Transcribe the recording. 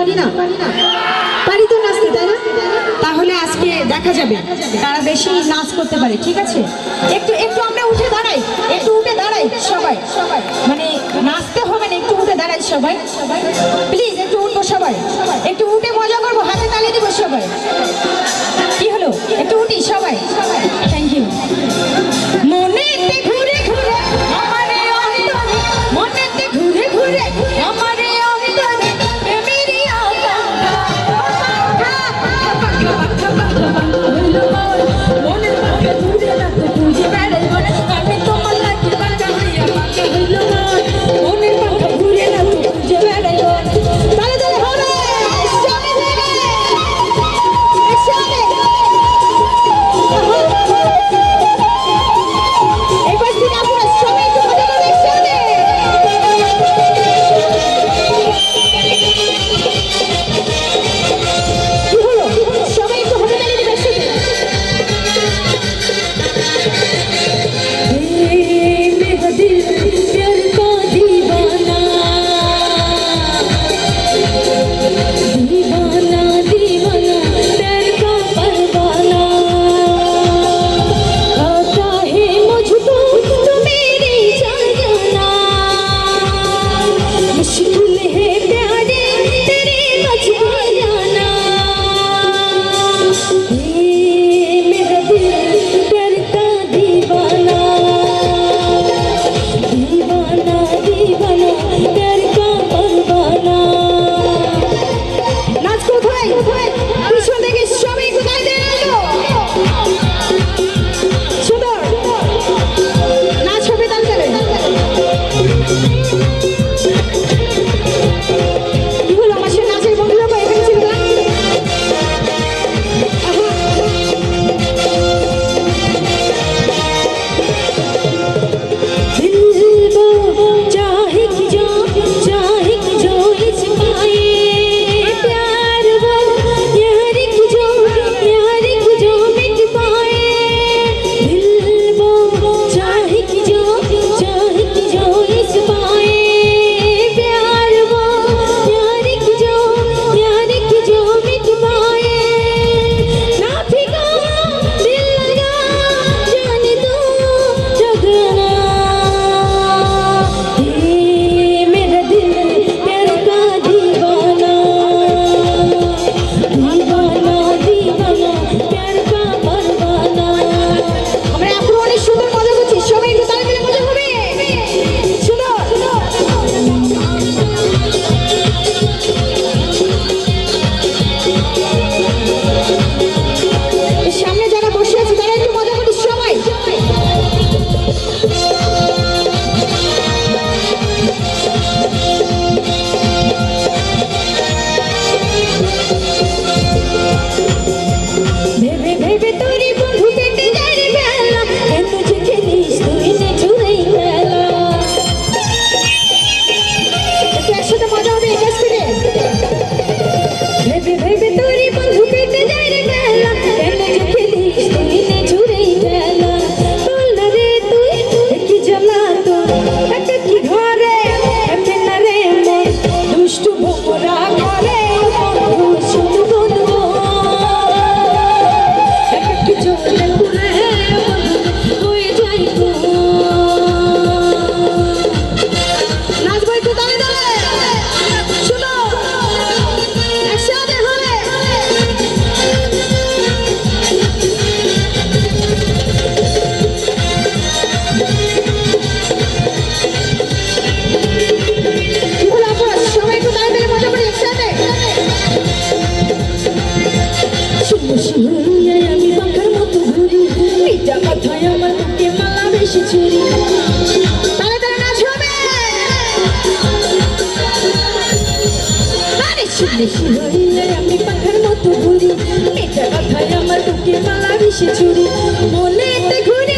পারি না? পারি তো নাচতে, তাই না? তাহলে আজকে দেখা যাবে। তারা বেশি নাচ করতে পারে, ঠিক আছে? একটু একটু আমরা উঠে দাঁড়াই, একটু উঠে দাঁড়াই সবাই। সবাই মানে নাচতে হবে না, একটু উঠে দাঁড়াই সবাই। সবাই প্লিজ একটু উঠবো সবাই। একটু উঠে মজা করব, হাতে তালে দেবো সবাই। বেশি আমার মনে ঘুরে